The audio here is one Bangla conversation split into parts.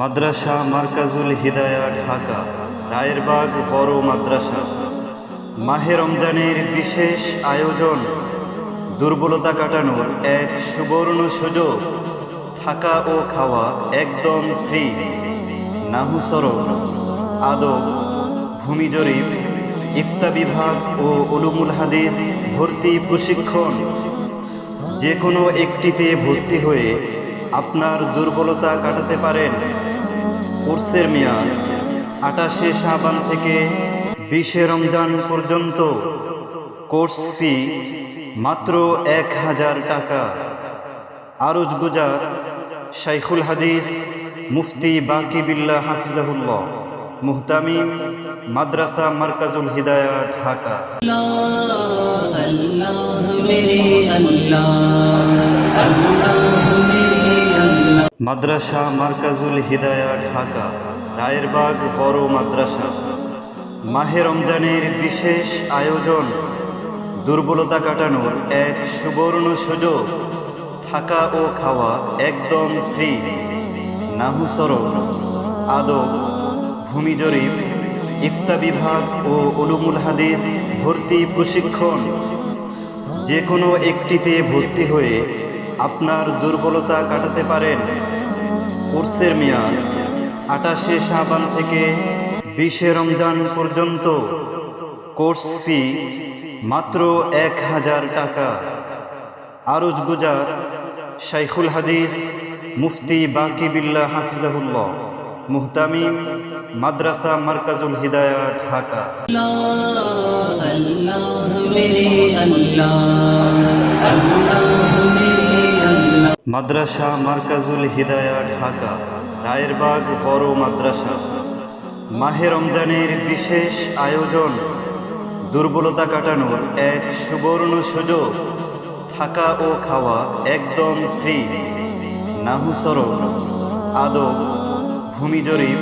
মাদ্রাসা মার্কাজুল হিদায়া, ঢাকা। রায়েরবাগ বড় মাদ্রাসা। মাহে রমজানের বিশেষ আয়োজন, দুর্বলতা কাটানোর এক সুবর্ণ সুযোগ, থাকা ও খাওয়া একদম ফ্রি নাহুসরণ, আদব, ভূমি জরিপ, ইফতা বিভাগ ও উলুমুল হাদিস ভর্তি প্রশিক্ষণ। যে কোনো একটিতে ভর্তি হয়ে আপনার দুর্বলতা কাটাতে পারেন। কোর্সের মেয়াদ আটাশে সাবান থেকে বিশে রমজান পর্যন্ত কোর্স ফি মাত্র এক হাজার টাকা। আরজ গুজার শাইখুল হাদিস মুফতি বাকি বিল্লাহ হাফিজাহুল্লাহ, মুহতামিম মাদ্রাসা মার্কাজুল হিদায়া, ঢাকা। মাদ্রাসা মার্কাজুল হিদায়া, ঢাকা। রায়েরবাগ বড় মাদ্রাসা। মাহে রমজানের বিশেষ আয়োজন, দুর্বলতা কাটানোর এক সুবর্ণ সুযোগ। থাকা ও খাওয়া একদম ফ্রি। নাহুসরণ, আদব, ভূমি জরিপ, ইফতা বিভাগ ও উলুমুল হাদিস ভর্তি প্রশিক্ষণ। যে কোনো একটিতে ভর্তি হয়ে আপনার দুর্বলতা কাটাতে পারেন। কোর্সের মেয়াদ আটাশে সাবান থেকে বিশে রমজান পর্যন্ত। কোর্স ফি মাত্র এক হাজার টাকা। আরজ গুজার শাইখুল হাদিস মুফতি বাকি বিল্লা হাফিজাহুল্লাহ, মুহতামিম মাদ্রাসা মার্কাজুল হিদায়া, ঢাকা। মাদ্রাসা মার্কাজুল হিদায়া, ঢাকা। রায়েরবাগ বড় মাদ্রাসা। মাহে রমজানের বিশেষ আয়োজন, দুর্বলতা কাটানোর এক সুবর্ণ সুযোগ, থাকা ও খাওয়া একদম ফ্রি নাহুসরণ, আদব, ভূমি জরিপ,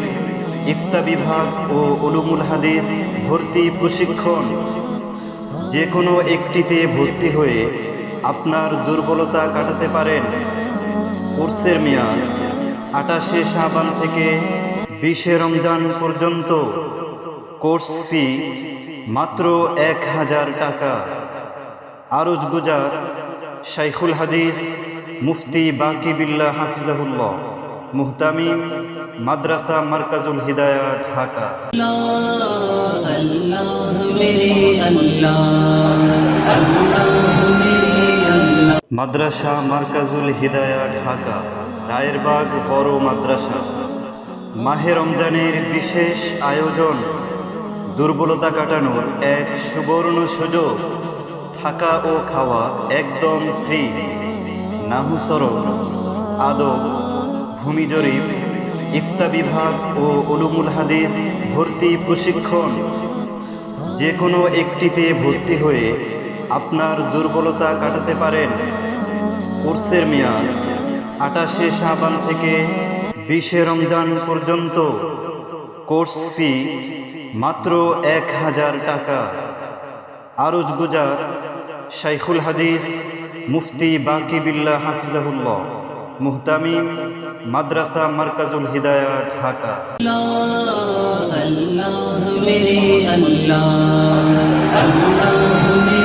ইফতা বিভাগ ও উলুমুল হাদিস ভর্তি প্রশিক্ষণ। যে কোনো একটিতে ভর্তি হয়ে আপনার দুর্বলতা কাটাতে পারেন। কোর্সের মেয়াদ আটাশে সাবান থেকে বিশে রমজান পর্যন্ত। কোর্স ফি মাত্র এক হাজার টাকা। আরজ গুজার শাইখুল হাদিস মুফতি বাকি বিল্লা হাফিজাহুল্লাহ মুহতামিম মাদ্রাসা মার্কাজুল হিদায়া, ঢাকা। মাদ্রাসা মার্কাজুল হিদায়া, ঢাকা। রায়েরবাগ বড় মাদ্রাসা। মাহে রমজানের বিশেষ আয়োজন, দুর্বলতা কাটানোর এক সুবর্ণ সুযোগ, থাকা ও খাওয়া একদম ফ্রি নাহুসরণ আদব, ভূমি জরিপ, ইফতা বিভাগ ও উলুমুল হাদিস ভর্তি প্রশিক্ষণ। যে কোনো একটিতে ভর্তি হয়ে আপনার দুর্বলতা কাটাতে পারেন। কোর্সের মেয়াদ আটাশে সাবান থেকে বিশে রমজান পর্যন্ত। কোর্স ফি মাত্র এক হাজার টাকা। আরজ গুজার শাইখুল হাদিস মুফতি বাকি বিল্লাহ হাফিজাহুল্লাহ মুহতামিম মাদ্রাসা মার্কাজুল হিদায়া ঢাকা। Allah, Allah.